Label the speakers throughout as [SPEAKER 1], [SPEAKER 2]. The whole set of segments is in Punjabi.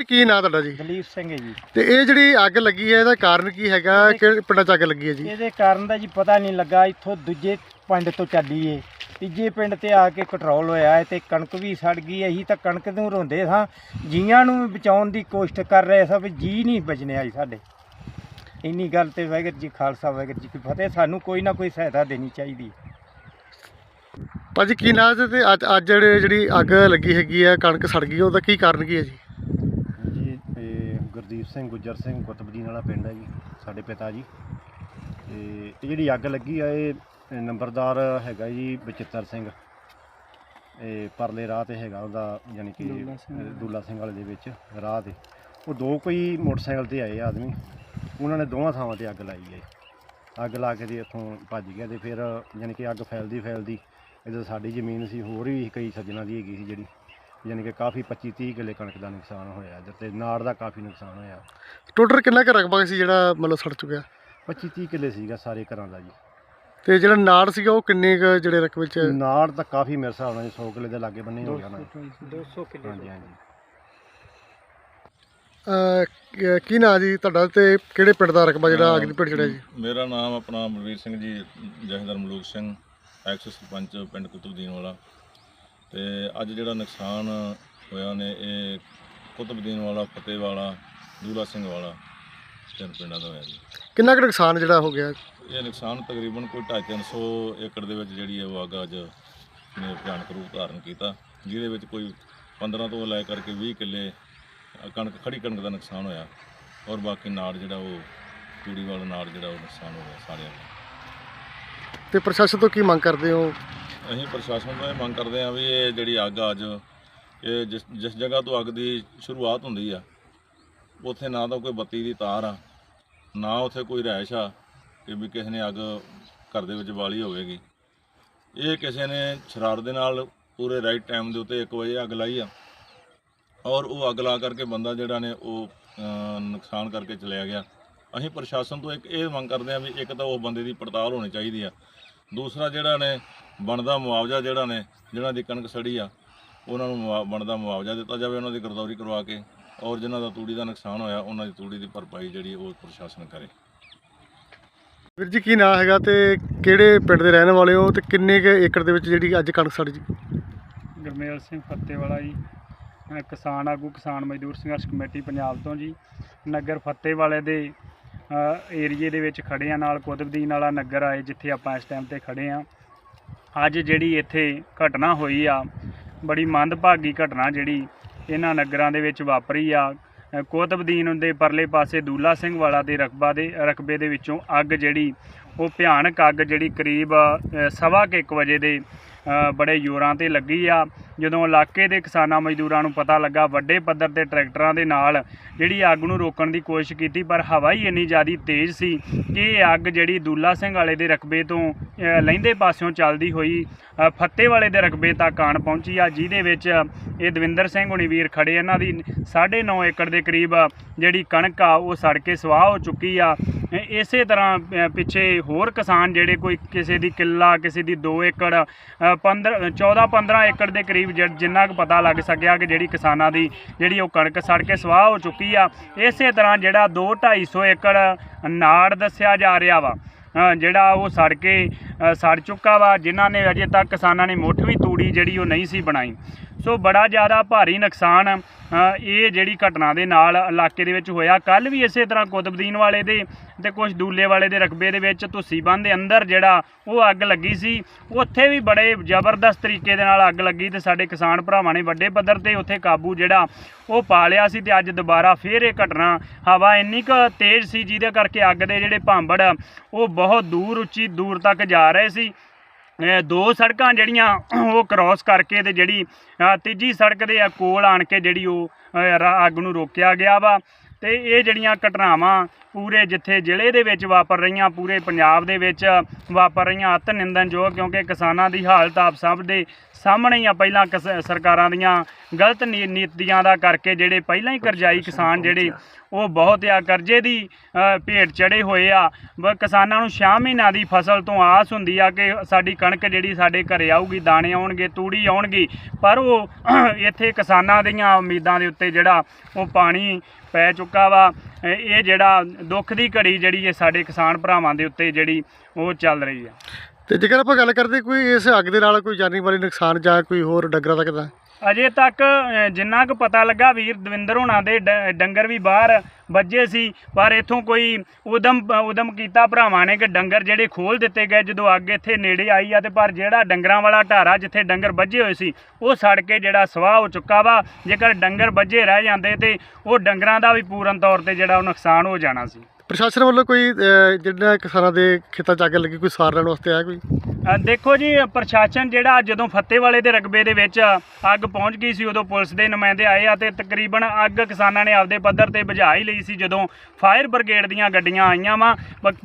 [SPEAKER 1] ਕੀ ਨਾਂ ਤੁਹਾਡਾ ਜੀ?
[SPEAKER 2] ਦਲੀਪ ਸਿੰਘ ਹੈ ਜੀ।
[SPEAKER 1] ਤੇ ਇਹ ਜਿਹੜੀ ਅੱਗ ਲੱਗੀ ਹੈ ਇਹਦਾ ਕਾਰਨ ਕੀ ਹੈਗਾ? ਕਿਹੜੇ ਪਿੰਡਾਂ 'ਚ ਅੱਗ ਲੱਗੀ ਹੈ ਜੀ?
[SPEAKER 2] ਇਹਦੇ ਕਾਰਨ ਦਾ ਜੀ ਪਤਾ ਨਹੀਂ ਲੱਗਾ ਇੱਥੋਂ ਦੂਜੇ ਪਿੰਡ ਤੋਂ ਚੱਲੀ ਏ। ਤੀਜੇ ਪਿੰਡ ਤੇ ਆ ਕੇ ਕੰਟਰੋਲ ਹੋਇਆ ਹੈ ਤੇ ਕਣਕ ਵੀ ਸੜ ਗਈ ਅਸੀਂ ਤਾਂ ਕਣਕ ਨੂੰ ਰੋਂਦੇ ਸਾਂ। ਜੀਆਂ ਨੂੰ ਵੀ ਬਚਾਉਣ ਦੀ ਕੋਸ਼ਿਸ਼ ਕਰ ਰਹੇ ਸਾਂ ਵੀ ਜੀ ਨਹੀਂ ਬਚਨੇ ਆਈ ਸਾਡੇ। ਇੰਨੀ ਗੱਲ ਤੇ ਵਾਹਿਗੁਰੂ ਜੀ ਖਾਲਸਾ ਵਾਹਿਗੁਰੂ ਜੀ ਕੀ ਫਤਿਹ। ਸਾਨੂੰ ਕੋਈ ਨਾ ਕੋਈ ਸਹਾਇਤਾ ਦੇਣੀ ਚਾਹੀਦੀ ਹੈ
[SPEAKER 1] ਭਾਜੀ ਕੀ ਨਾਂ ਤੇ ਅੱਜ ਅੱਜ ਜਿਹੜੇ ਜਿਹੜੀ ਅੱਗ ਲੱਗੀ ਹੈਗੀ ਹੈ ਕਣਕ ਸੜ ਗਈ ਉਹਦਾ ਕੀ ਕਾਰਨ ਕੀ ਹੈ ਜੀ?
[SPEAKER 3] ਗੁਰਦੀਪ ਸਿੰਘ ਗੁੱਜਰ ਸਿੰਘ ਕੁਤਬਦੀਨ ਵਾਲਾ ਪਿੰਡ ਹੈ ਜੀ ਸਾਡੇ ਪਿਤਾ ਜੀ। ਤੇ ਇਹ ਜਿਹੜੀ ਅੱਗ ਲੱਗੀ ਆ ਇਹ ਨੰਬਰਦਾਰ ਹੈਗਾ ਜੀ ਬਚਿੱਤਰ ਸਿੰਘ। ਇਹ ਪਰਲੇ ਰਾਹ ਤੇ ਹੈਗਾ ਉਹਦਾ ਯਾਨੀ ਕਿ
[SPEAKER 2] ਦੁੱਲਾ ਸਿੰਘ ਵਾਲੇ।
[SPEAKER 3] ਦੇ ਵਿੱਚ ਰਾਹ ਤੇ। ਉਹ ਦੋ ਕੋਈ ਮੋਟਰਸਾਈਕਲ ਤੇ ਆਏ ਆਦਮੀ। ਉਹਨਾਂ ਨੇ ਦੋਵਾਂ ਥਾਵਾਂ ਤੇ ਅੱਗ ਲਾਈ ਹੈ। ਅੱਗ ਲਾ ਕੇ ਤੇ ਇੱਥੋਂ ਭੱਜ ਗਿਆ ਤੇ ਫਿਰ ਯਾਨੀ ਕਿ ਅੱਗ ਫੈਲਦੀ ਫੈਲਦੀ ਇੱਧਰ ਸਾਡੀ ਜ਼ਮੀਨ ਸੀ ਹੋਰ ਵੀ ਕਈ ਸੱਜਣਾ ਦੀ ਹੈਗੀ ਸੀ ਜਿਹੜੀ। ਯਾਨੀ ਕਿ ਕਾਫੀ 25 30 ਕਿੱਲੇ ਕਣਕ ਦਾ ਨੁਕਸਾਨ ਹੋਇਆ ਇੱਧਰ ਤੇ ਨਾੜ ਦਾ ਕਾਫੀ ਨੁਕਸਾਨ ਹੋਇਆ।
[SPEAKER 1] ਟੋਟਲ ਕਿੰਨਾ ਕੁ ਰਕਬਾ ਸੀ ਜਿਹੜਾ ਮਤਲਬ ਸੜ ਚੁੱਕਿਆ?
[SPEAKER 3] 25 30 ਕਿੱਲੇ ਸੀਗਾ ਸਾਰੇ ਘਰਾਂ ਦਾ ਜੀ।
[SPEAKER 1] ਤੇ ਜਿਹੜਾ ਨਾੜ ਸੀਗਾ ਉਹ ਕਿੰਨੇ ਕੁ ਜਿਹੜੇ ਰਕਬੇ 'ਚ?
[SPEAKER 3] ਨਾੜ ਤਾਂ ਕਾਫੀ ਮੇਰੇ ਹਿਸਾਬ ਨਾਲ 100 ਕਿੱਲੇ ਦੇ ਲਾਗੇ ਬੰਨੇ ਹੋ ਗਿਆ ਨਾ।
[SPEAKER 2] 200 ਕਿਲੋ
[SPEAKER 3] ਹਾਂਜੀ ਹਾਂਜੀ।
[SPEAKER 1] ਅਹ, ਕੀ- ਕੀ ਨਾਂ ਜੀ ਤੁਹਾਡਾ ਤੇ ਕਿਹੜੇ ਪਿੰਡ ਦਾ ਰਕਬਾ ਜਿਹੜਾ ਅੱਗ ਦੀ ਭੇਟ ਚੜਿਆ ਜੀ?
[SPEAKER 4] ਮੇਰਾ ਨਾਮ ਆਪਣਾ ਬਲਵੀਰ ਸਿੰਘ ਜੀ ਜਥੇਦਾਰ ਮਲੂਕ ਸਿੰਘ ਐਕਸ ਸਰਪੰਚ ਪਿੰਡ ਕੁਤਬਦੀਨ ਵਾਲਾ। ਤੇ ਅੱਜ ਜਿਹੜਾ ਨੁਕਸਾਨ ਹੋਇਆ ਨੇ ਇਹ ਕੁਤਬਦੀਨ ਵਾਲਾ ਫਤਿਹ ਵਾਲਾ ਦੂਲਾ ਸਿੰਘ ਵਾਲਾ ਤਿੰਨ ਪਿੰਡਾਂ ਦਾ ਹੋਇਆ ਜੀ।
[SPEAKER 1] ਕਿੰਨਾ ਕੁ ਨੁਕਸਾਨ ਜਿਹੜਾ ਹੋ ਗਿਆ?
[SPEAKER 4] ਇਹ ਨੁਕਸਾਨ ਤਕਰੀਬਨ ਕੋਈ 250 ਏਕੜ ਦੇ ਵਿੱਚ ਜਿਹੜੀ ਹੈ ਉਹ ਅੱਗ ਅੱਜ ਨੇ ਭਿਆਨਕ ਰੂਪ ਧਾਰਨ ਕੀਤਾ ਜਿਹਦੇ ਵਿੱਚ ਕੋਈ 15 ਤੋਂ ਲੈ ਕਰਕੇ 20 ਕਿੱਲੇ ਕਣਕ ਖੜੀ ਕਣਕ ਦਾ ਨੁਕਸਾਨ ਹੋਇਆ ਔਰ ਬਾਕੀ ਨਾੜ ਜਿਹੜਾ ਉਹ ਤੂੜੀ ਵਾਲਾ ਨਾੜ ਜਿਹੜਾ ਉਹ ਨੁਕਸਾਨ ਹੋ ਗਿਆ ਸਾਰਿਆਂ ਦਾ।
[SPEAKER 1] ਤੇ ਪ੍ਰਸ਼ਾਸਨ ਤੋਂ ਕੀ ਮੰਗ ਕਰਦੇ ਹੋ?
[SPEAKER 4] ਅਸੀਂ ਪ੍ਰਸ਼ਾਸਨ ਤੋਂ ਇਹ ਮੰਗ ਕਰਦੇ ਹਾਂ ਵੀ ਇਹ ਜਿਹੜੀ ਅੱਗ ਆ ਅੱਜ, ਇਹ ਜਿਸ ਜਿਸ ਜਗ੍ਹਾ ਤੋਂ ਅੱਗ ਦੀ ਸ਼ੁਰੂਆਤ ਹੁੰਦੀ ਆ, ਉੱਥੇ ਨਾ ਤਾਂ ਕੋਈ ਬੱਤੀ ਦੀ ਤਾਰ ਆ, ਨਾ ਉੱਥੇ ਕੋਈ ਰਿਹਾਇਸ਼ ਆ ਕਿ ਵੀ ਕਿਸੇ ਨੇ ਅੱਗ ਘਰ ਦੇ ਵਿੱਚ ਬਾਲੀ ਹੋਵੇਗੀ। ਇਹ ਕਿਸੇ ਨੇ ਸ਼ਰਾਰਤ ਦੇ ਨਾਲ ਪੂਰੇ ਰਾਈਟ ਟਾਈਮ ਦੇ ਉੱਤੇ 1 ਵਜੇ ਅੱਗ ਲਾਈ ਆ ਔਰ ਉਹ ਅੱਗ ਲਾ ਕਰਕੇ ਬੰਦਾ ਜਿਹੜਾ ਨੇ ਉਹ ਨੁਕਸਾਨ ਕਰਕੇ ਚਲਿਆ ਗਿਆ। ਅਸੀਂ ਪ੍ਰਸ਼ਾਸਨ ਤੋਂ ਇੱਕ ਇਹ ਮੰਗ ਕਰਦੇ ਹਾਂ ਵੀ ਇੱਕ ਤਾਂ ਉਹ ਬੰਦੇ ਦੀ ਪੜਤਾਲ ਹੋਣੀ ਚਾਹੀਦੀ ਆ ਦੂਸਰਾ ਜਿਹੜਾ ਨੇ ਬਣਦਾ ਮੁਆਵਜ਼ਾ ਜਿਹੜਾ ਨੇ ਜਿਹਨਾਂ ਦੀ ਕਣਕ ਸੜੀ ਆ ਉਹਨਾਂ ਨੂੰ ਬਣਦਾ ਮੁਆਵਜ਼ਾ ਦਿੱਤਾ ਜਾਵੇ ਉਹਨਾਂ ਦੀ ਗਰਦੌਰੀ ਕਰਵਾ ਕੇ ਔਰ ਜਿਨ੍ਹਾਂ ਦਾ ਤੂੜੀ ਦਾ ਨੁਕਸਾਨ ਹੋਇਆ ਉਹਨਾਂ ਦੀ ਤੂੜੀ ਦੀ ਭਰਪਾਈ ਜਿਹੜੀ ਉਹ ਪ੍ਰਸ਼ਾਸਨ ਕਰੇ।
[SPEAKER 1] ਵੀਰ ਜੀ ਕੀ ਨਾਂ ਹੈਗਾ ਤੇ ਕਿਹੜੇ ਪਿੰਡ ਦੇ ਰਹਿਣ ਵਾਲੇ ਹੋ ਤੇ ਕਿੰਨੇ ਕੁ ਏਕੜ ਦੇ ਵਿੱਚ ਜਿਹੜੀ ਅੱਜ ਕਣਕ ਸੜ ਜੀ?
[SPEAKER 5] ਗੁਰਮੇਲ ਸਿੰਘ ਫੱਤੇਵਾਲਾ ਜੀ ਮੈਂ ਕਿਸਾਨ ਆਗੂ ਕਿਸਾਨ ਮਜ਼ਦੂਰ ਸੰਘਰਸ਼ ਕਮੇਟੀ ਪੰਜਾਬ ਤੋਂ ਜੀ। ਨਗਰ ਫੱਤੇਵਾਲੇ ਦੇ ਏਰੀਏ ਦੇ ਵਿੱਚ ਖੜੇ ਆ ਨਾਲ ਕੁਤਬਦੀਨ ਵਾਲਾ ਨਗਰ ਆਏ, ਜਿੱਥੇ ਆਪਾਂ ਇਸ ਟਾਈਮ ਤੇ ਖੜੇ ਆ ਅੱਜ ਜਿਹੜੀ ਇੱਥੇ ਘਟਨਾ ਹੋਈ ਆ, ਬੜੀ ਮੰਦਭਾਗੀ ਘਟਨਾ ਜਿਹੜੀ ਇਹਨਾਂ ਨਗਰਾਂ ਦੇ ਵਿੱਚ ਵਾਪਰੀ ਆ। ਕੋਤਬਦੀਨ ਦੇ ਪਰਲੇ ਪਾਸੇ ਦੂਲਾ ਸਿੰਘ ਵਾਲਾ ਦੇ ਰਕਬਾ ਦੇ, ਰਕਬੇ ਦੇ ਵਿੱਚੋਂ ਅੱਗ ਜਿਹੜੀ, ਉਹ ਭਿਆਨਕ ਅੱਗ ਜਿਹੜੀ ਕਰੀਬ ਸਵਾ ਕੁ ਇੱਕ ਵਜੇ ਦੇ ਬੜੇ ਜ਼ੋਰਾਂ ਤੇ ਲੱਗੀ ਆ। ਜਦੋਂ ਇਲਾਕੇ ਦੇ ਕਿਸਾਨਾਂ ਮਜ਼ਦੂਰਾਂ ਨੂੰ ਪਤਾ ਲੱਗਾ ਵੱਡੇ ਪੱਧਰ ਤੇ ਟਰੈਕਟਰਾਂ ਦੇ ਨਾਲ ਜਿਹੜੀ ਅੱਗ ਨੂੰ ਰੋਕਣ ਦੀ ਕੋਸ਼ਿਸ਼ ਕੀਤੀ ਪਰ ਹਵਾ ਹੀ ਇੰਨੀ ਜ਼ਿਆਦਾ ਤੇਜ਼ ਸੀ ਕਿ ਇਹ ਅੱਗ ਜਿਹੜੀ ਦੁੱਲਾ ਸਿੰਘ ਵਾਲੇ ਦੇ ਰਕਬੇ ਤੋਂ ਅ, ਲਹਿੰਦੇ ਪਾਸਿਓਂ ਚੱਲਦੀ ਹੋਈ ਫੱਤੇ ਵਾਲੇ ਦੇ ਰਕਬੇ ਤੱਕ ਆਣ ਪਹੁੰਚੀ ਆ ਜਿਹਦੇ ਵਿੱਚ ਇਹ ਦਵਿੰਦਰ ਸਿੰਘ ਹੁਣੀ ਵੀਰ ਖੜੇ ਇਹਨਾਂ ਦੀ 9.5 ਏਕੜ ਦੇ ਕਰੀਬ ਜਿਹੜੀ ਕਣਕ ਆ ਉਹ ਸੜ ਕੇ ਸਵਾਹ ਹੋ ਚੁੱਕੀ ਆ। ਇਸੇ ਤਰ੍ਹਾਂ ਪਿੱਛੇ ਹੋਰ ਕਿਸਾਨ ਜਿਹੜੇ ਕੋਈ ਕਿਸੇ ਦੀ ਕਿੱਲਾ, ਕਿਸੇ ਦੀ 2 ਏਕੜ 15 14 15 ਏਕੜ ਦੇ ਕਰੀਬ ਜਿ- ਜਿੰਨਾ ਕੁ ਪਤਾ ਲੱਗ ਸਕਿਆ ਕਿ ਜਿਹੜੀ ਕਿਸਾਨਾਂ ਦੀ ਜਿਹੜੀ ਉਹ ਕਣਕ ਸੜ ਕੇ ਸਵਾਹ ਹੋ ਚੁੱਕੀ ਆ, ਇਸੇ ਤਰ੍ਹਾਂ ਜਿਹੜਾ 2 250 ਏਕੜ ਨਾੜ ਦੱਸਿਆ ਜਾ ਰਿਹਾ ਵਾ ਜਿਹੜਾ ਉਹ ਸੜ ਕੇ ਸੜ ਚੁੱਕਾ ਵਾ, ਜਿਨ੍ਹਾਂ ਨੇ ਅਜੇ ਤੱਕ ਕਿਸਾਨਾਂ ਨੇ ਮੁੱਠ ਵੀ ਤੂੜੀ ਜਿਹੜੀ ਉਹ ਨਹੀਂ ਸੀ ਬਣਾਈ। ਸੋ ਬੜਾ ਜ਼ਿਆਦਾ ਭਾਰੀ ਨੁਕਸਾਨ ਇਹ ਜਿਹੜੀ ਘਟਨਾ ਦੇ ਨਾਲ ਇਲਾਕੇ ਦੇ ਵਿੱਚ ਹੋਇਆ। ਕੱਲ ਵੀ ਇਸੇ ਤਰ੍ਹਾਂ ਕੁਤਬਦੀਨ ਵਾਲੇ ਦੇ ਤੇ ਕੁਝ ਦੂਲੇ ਵਾਲੇ ਦੇ ਰਕਬੇ ਦੇ ਵਿੱਚ ਧੁੱਸੀ ਬੰਦ ਦੇ ਅੰਦਰ ਜਿਹੜਾ ਉਹ ਅੱਗ ਲੱਗੀ ਸੀ। ਉੱਥੇ ਵੀ ਬੜੇ ਜ਼ਬਰਦਸਤ ਤਰੀਕੇ ਦੇ ਨਾਲ ਅੱਗ ਲੱਗੀ ਤੇ ਸਾਡੇ ਕਿਸਾਨ ਭਰਾਵਾਂ ਨੇ ਵੱਡੇ ਪੱਧਰ ਤੇ ਉੱਥੇ ਕਾਬੂ ਜਿਹੜਾ ਉਹ ਪਾ ਲਿਆ ਸੀ ਤੇ ਅੱਜ ਦੁਬਾਰਾ ਫੇਰ ਇਹ ਘਟਨਾ ਹਵਾ ਇੰਨੀ ਕੁ ਤੇਜ਼ ਸੀ ਜਿਹਦੇ ਕਰਕੇ ਅੱਗ ਦੇ ਜਿਹੜੇ ਭਾਂਬੜ ਉਹ ਬਹੁਤ ਦੂਰ ਉੱਚੀ ਦੂਰ ਤੱਕ ਜਾ ਰਹੇ ਸੀ। ਦੋ ਸੜਕਾਂ ਜਿਹੜੀਆਂ ਉਹ ਕ੍ਰਾਸ ਕਰਕੇ ਤੇ ਜਿਹੜੀ ਤੀਜੀ ਸੜਕ ਦੇ ਕੋਲ ਆਣ ਕੇ ਜਿਹੜੀ ਉਹ ਅ, ਅੱਗ ਨੂੰ ਰੋਕਿਆ ਗਿਆ ਵਾ। ਤੇ ਇਹ ਜਿਹੜੀਆਂ ਘਟਨਾਵਾਂ ਪੂਰੇ ਜਿੱਥੇ ਜ਼ਿਲ੍ਹੇ ਦੇ ਵਿੱਚ ਵਾਪਰ ਰਹੀਆਂ ਪੂਰੇ ਪੰਜਾਬ ਦੇ ਵਿੱਚ ਵਾਪਰ ਰਹੀਆਂ ਅਤ ਨਿੰਦਨਯੋਗ ਕਿਉਂਕਿ ਕਿਸਾਨਾਂ ਦੀ ਹਾਲਤ ਆਪ ਸਭ ਦੇ ਸਾਹਮਣੇ ਹੀ ਆ। ਪਹਿਲਾਂ ਸਰਕਾਰਾਂ ਦੀਆਂ ਗਲਤ ਨੀਤੀਆਂ ਦਾ ਕਰਕੇ ਜਿਹੜੇ ਪਹਿਲਾਂ ਹੀ ਕਰਜ਼ਾਈ ਕਿਸਾਨ ਜਿਹੜੇ ਉਹ ਬਹੁਤ ਆ ਕਰਜ਼ੇ ਦੀ ਭੇਟ ਚੜੇ ਹੋਏ ਆ। ਕਿਸਾਨਾਂ ਨੂੰ 6 ਮਹੀਨਿਆਂ ਦੀ ਫਸਲ ਤੋਂ ਆਸ ਹੁੰਦੀ ਆ ਕਿ ਸਾਡੀ ਕਣਕ ਜਿਹੜੀ ਸਾਡੇ ਘਰੇ ਆਊਗੀ ਦਾਣੇ ਆਉਣਗੇ ਤੂੜੀ ਆਉਣਗੀ ਪਰ ਉਹ ਇੱਥੇ ਕਿਸਾਨਾਂ ਦੀਆਂ ਉਮੀਦਾਂ ਦੇ ਉੱਤੇ ਜਿਹੜਾ ਉਹ ਪਾਣੀ ਪੈ ਚੁੱਕਾ ਵਾ। ਇਹ ਜਿਹੜਾ ਦੁੱਖ ਦੀ ਘੜੀ ਜਿਹੜੀ ਇਹ ਸਾਡੇ ਕਿਸਾਨ ਭਰਾਵਾਂ ਦੇ ਉੱਤੇ ਜਿਹੜੀ ਉਹ ਚੱਲ ਰਹੀ ਹੈ।
[SPEAKER 1] ਤੇ ਜੇਕਰ ਆਪਾਂ ਗੱਲ ਕਰਦੇ ਕੋਈ ਇਸ ਅੱਗ ਦੇ ਨਾਲ ਕੋਈ ਜਾਨੀ ਵਾਲੀ ਨੁਕਸਾਨ ਜਾਂ ਕੋਈ ਹੋਰ ਡੰਗਰਾਂ ਦਾ
[SPEAKER 5] ਅਜੇ ਤੱਕ ਜਿੰਨਾ ਕੁ ਪਤਾ ਲੱਗਾ, ਵੀਰ ਦਵਿੰਦਰ ਹੋਣਾ ਦੇ ਡੰਗਰ ਵੀ ਬਾਹਰ ਵੱਜੇ ਸੀ, ਪਰ ਇਥੋਂ ਕੋਈ ਉਦਮ ਉਦਮ ਕੀਤਾ ਭਰਾਵਾਂ ਨੇ ਕਿ ਡੰਗਰ ਜਿਹੜੇ ਖੋਲ ਦਿੱਤੇ ਗਏ, ਜਦੋਂ ਅੱਗ ਇੱਥੇ ਨੇੜੇ ਆਈ ਆ ਤੇ ਪਰ ਜਿਹੜਾ ਡੰਗਰਾਂ ਵਾਲਾ ਢਾਰਾ ਜਿੱਥੇ ਡੰਗਰ ਵੱਜੇ ਹੋਏ ਸੀ, ਉਹ ਸੜ ਕੇ ਜਿਹੜਾ ਸਵਾਹ ਹੋ ਚੁੱਕਾ ਵਾ, ਜੇਕਰ ਡੰਗਰ ਵੱਜੇ ਰਹਿ ਜਾਂਦੇ ਤੇ ਉਹ ਡੰਗਰਾਂ ਦਾ ਵੀ ਪੂਰਨ ਤੌਰ ਤੇ ਜਿਹੜਾ ਉਹ ਨੁਕਸਾਨ ਹੋ ਜਾਣਾ ਸੀ।
[SPEAKER 1] ਪ੍ਰਸ਼ਾਸਨ ਵੱਲੋਂ ਕੋਈ ਅਹ, ਜਿਹੜਾ ਕਿਸਾਨਾਂ ਦੇ ਖੇਤਾਂ 'ਚ ਅੱਗ ਲੱਗੀ ਕੋਈ ਸਾਰ ਲੈਣ ਵਾਸਤੇ ਆਇਆ ਕੋਈ?
[SPEAKER 5] ਅ, ਦੇਖੋ ਜੀ ਪ੍ਰਸ਼ਾਸਨ ਜਿਹੜਾ ਜਦੋਂ ਫੱਤੇ ਵਾਲੇ ਦੇ ਰਕਬੇ ਦੇ ਵਿੱਚ ਅੱਗ ਪਹੁੰਚ ਗਈ ਸੀ ਉਦੋਂ ਪੁਲਿਸ ਦੇ ਨੁਮਾਇੰਦੇ ਆਏ ਆ ਤੇ ਤਕਰੀਬਨ ਅੱਗ ਕਿਸਾਨਾਂ ਨੇ ਆਪਦੇ ਪੱਧਰ ਤੇ ਬੁਝਾ ਹੀ ਲਈ ਸੀ ਜਦੋਂ ਫਾਇਰ ਬ੍ਰਿਗੇਡ ਦੀਆਂ ਗੱਡੀਆਂ ਆਈਆਂ ਵਾ।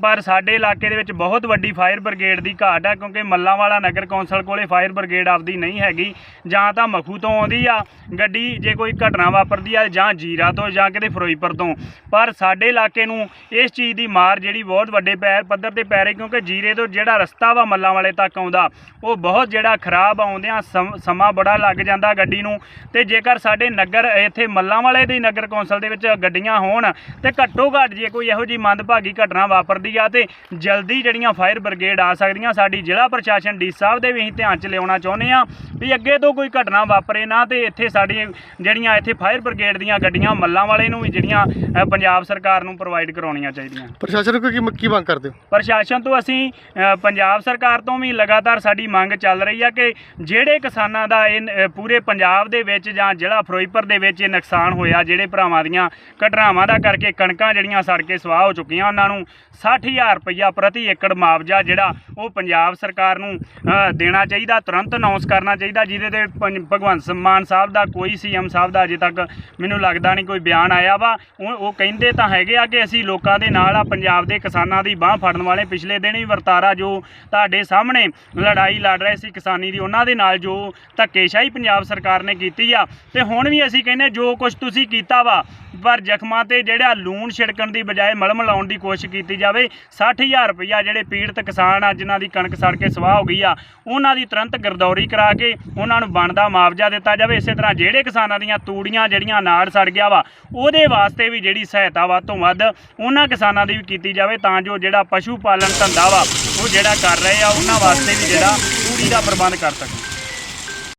[SPEAKER 5] ਪਰ ਸਾਡੇ ਇਲਾਕੇ ਦੇ ਵਿੱਚ ਬਹੁਤ ਵੱਡੀ ਫਾਇਰ ਬ੍ਰਿਗੇਡ ਦੀ ਘਾਟ ਆ ਕਿਉਂਕਿ ਮੱਲਾਂਵਾਲਾ ਨਗਰ ਕੌਂਸਲ ਕੋਲੇ ਫਾਇਰ ਬ੍ਰਿਗੇਡ ਆਪਦੀ ਨਹੀਂ ਹੈਗੀ ਜਾਂ ਤਾਂ ਮਖੂ ਤੋਂ ਆਉਂਦੀ ਆ ਗੱਡੀ ਜੇ ਕੋਈ ਘਟਨਾ ਵਾਪਰਦੀ ਆ ਜਾਂ ਜੀਰਾ ਤੋਂ ਜਾਂ ਕਿਤੇ ਫਿਰੋਜ਼ਪੁਰ ਤੋਂ। ਪਰ ਸਾਡੇ ਇਲਾਕੇ ਨੂੰ ਇਸ ਚੀਜ਼ ਦੀ ਮਾਰ ਜਿਹੜੀ ਬਹੁਤ ਵੱਡੇ ਪੈਰ ਪੱਧਰ ਤੇ ਪੈ ਰਹੀ ਕਿਉਂਕਿ ਜੀਰੇ ਤੋਂ ਜਿਹੜਾ ਰਸਤਾ ਵਾ ਮੱਲਾਂ ਵਾਲੇ ਤੱਕ ਆਉਂਦਾ, ਉਹ ਬਹੁਤ ਜਿਹੜਾ ਖਰਾਬ ਆਉਂਦਿਆਂ ਸਮ- ਸਮਾਂ ਬੜਾ ਲੱਗ ਜਾਂਦਾ ਗੱਡੀ ਨੂੰ। ਤੇ ਜੇਕਰ ਸਾਡੇ ਨਗਰ, ਇੱਥੇ ਮੱਲਾਂ ਵਾਲੇ ਦੀ ਨਗਰ ਕੌਂਸਲ ਦੇ ਵਿੱਚ ਗੱਡੀਆਂ ਹੋਣ, ਤੇ ਘੱਟੋ ਘੱਟ ਜੇ ਕੋਈ ਇਹੋ ਜੀ ਮੰਦਭਾਗੀ ਘਟਨਾ ਵਾਪਰਦੀ ਆ, ਤੇ ਜਲਦੀ ਜਿਹੜੀਆਂ ਫਾਇਰ ਬ੍ਰਿਗੇਡ ਆ ਸਕਦੀਆਂ। ਸਾਡੀ ਜ਼ਿਲ੍ਹਾ ਪ੍ਰਸ਼ਾਸਨ ਡੀ ਸਾਹਿਬ ਦੇ ਵੀ ਅਸੀਂ ਧਿਆਨ 'ਚ ਲਿਆਉਣਾ ਚਾਹੁੰਦੇ ਆ ਵੀ ਅੱਗੇ ਤੋਂ ਕੋਈ ਘਟਨਾ ਵਾਪਰੇ ਨਾ, ਤੇ ਇੱਥੇ ਸਾਡੀ ਜਿਹੜੀਆਂ ਇੱਥੇ ਫਾਇਰ ਬ੍ਰਿਗੇਡ ਦੀਆਂ ਗੱਡੀਆਂ ਮੱਲਾਂ ਵਾਲੇ ਨੂੰ ਵੀ ਜਿਹੜੀਆਂ ਪੰਜਾਬ ਸਰਕਾਰ ਨੂੰ ਪ੍ਰੋਵਾਈਡ ਕਰਾਉਣੀਆਂ ਚਾਹੀਦੀਆਂ।
[SPEAKER 1] ਪ੍ਰਸ਼ਾਸਨ ਨੂੰ ਕੀ ਕੀ ਮੰਗ ਕਰਦੇ ਹੋ?
[SPEAKER 5] ਪ੍ਰਸ਼ਾਸਨ ਤੋਂ ਅਸੀਂ ਅ, ਪੰਜਾਬ ਸਰਕਾਰ ਤੋਂ ਵੀ ਲਗਾਤਾਰ ਸਾਡੀ ਮੰਗ ਚੱਲ ਰਹੀ ਆ ਕਿ ਜਿਹੜੇ ਕਿਸਾਨਾਂ ਦਾ ਇਹ ਨ- ਅ, ਪੂਰੇ ਪੰਜਾਬ ਦੇ ਵਿੱਚ ਜਾਂ ਜ਼ਿਲ੍ਹਾ ਫਿਰੋਜ਼ਪੁਰ ਦੇ ਵਿੱਚ ਇਹ ਨੁਕਸਾਨ ਹੋਇਆ ਜਿਹੜੇ ਭਰਾਵਾਂ ਦੀਆਂ ਘਟਨਾਵਾਂ ਦਾ ਕਰਕੇ ਕਣਕਾਂ ਜਿਹੜੀਆਂ ਸੜ ਕੇ ਸਵਾਹ ਹੋ ਚੁੱਕੀਆਂ ਉਹਨਾਂ ਨੂੰ 60000 ਰੁਪਈਆ ਪ੍ਰਤੀ ਏਕੜ ਮੁਆਵਜ਼ਾ ਜਿਹੜਾ ਉਹ ਪੰਜਾਬ ਸਰਕਾਰ ਨੂੰ ਅ, ਦੇਣਾ ਚਾਹੀਦਾ ਤੁਰੰਤ ਅਨਾਉਂਸ ਕਰਨਾ ਚਾਹੀਦਾ ਜਿਹਦੇ ਤੇ ਪੰਜ- ਭਗਵੰਤ ਮਾਨ ਸਾਹਿਬ ਦਾ ਕੋਈ ਸੀਐਮ ਸਾਹਿਬ ਦਾ ਅਜੇ ਤੱਕ ਮੈਨੂੰ ਲੱਗਦਾ ਨਹੀਂ ਕੋਈ ਬਿਆਨ ਆਇਆ ਵਾ। ਉਹ ਉਹ ਕਹਿੰਦੇ ਤਾਂ ਹੈਗੇ ਆ ਕਿ ਅਸੀਂ ਲੋਕਾਂ ਦੇ ਨਾਲ ਆ, ਪੰਜਾਬ ਦੇ ਕਿਸਾਨਾਂ ਦੀ ਬਾਹ ਫੜਨ ਵਾਲੇ ਪਿਛਲੇ ਦਿਨ ਹੀ ਵਰਤਾਰਾ ਜੋ ਤੁਹਾਡੇ ਸਾਹਮਣੇ ਲੜਾਈ ਲੜ ਰਹੇ ਸੀ ਕਿਸਾਨੀ ਦੀ, ਉਹਨਾਂ ਦੇ ਨਾਲ ਜੋ ਧੱਕੇਸ਼ਾਹੀ ਪੰਜਾਬ ਸਰਕਾਰ ਨੇ ਕੀਤੀ ਆ। ਤੇ ਹੁਣ ਵੀ ਅਸੀਂ ਕਹਿੰਦੇ ਜੋ ਕੁਝ ਤੁਸੀਂ ਕੀਤਾ ਵਾ, ਪਰ ਜ਼ਖਮਾਂ ਤੇ ਜਿਹੜਾ ਲੂਣ ਛਿੜਕਣ ਦੀ ਬਜਾਏ ਮਲਮ ਲਾਉਣ ਦੀ ਕੋਸ਼ਿਸ਼ ਕੀਤੀ ਜਾਵੇ 60000 ਰੁਪਈਆ ਜਿਹੜੇ ਪੀੜਤ ਕਿਸਾਨ ਆ, ਜਿਨ੍ਹਾਂ ਦੀ ਕਣਕ ਸੜ ਕੇ ਸਵਾਹ ਹੋ ਗਈ ਆ, ਉਹਨਾਂ ਦੀ ਤੁਰੰਤ ਗਰਦੌਰੀ ਕਰਾ ਕੇ ਉਹਨਾਂ ਨੂੰ ਬਣਦਾ ਮੁਆਵਜ਼ਾ ਦਿੱਤਾ ਜਾਵੇ। ਇਸੇ ਤਰ੍ਹਾਂ ਜਿਹੜੇ ਕਿਸਾਨਾਂ ਦੀਆਂ ਤੂੜੀਆਂ ਜਿਹੜੀਆਂ ਨਾੜ ਸੜ ਗਿਆ ਵਾ, ਉਹਦੇ ਵਾਸਤੇ ਵੀ ਜਿਹੜੀ ਸਹਾਇਤਾ ਵੱਧ ਤੋਂ ਵੱਧ ਉਹਨਾਂ ਕਿਸਾਨਾਂ ਦੀ ਵੀ ਕੀਤੀ ਜਾਵੇ ਤਾਂ ਜੋ ਜਿਹੜਾ ਪਸ਼ੂ ਪਾਲਣ ਧੰਦਾ ਵਾ, ਉਹ ਜਿਹੜਾ ਕਰ ਰਹੇ ਆ, ਉਹਨਾਂ ਵਾਸਤੇ ਵੀ ਜਿਹੜਾ ਤੂੜੀ ਦਾ ਪ੍ਰਬੰਧ ਕਰ ਸਕਣ।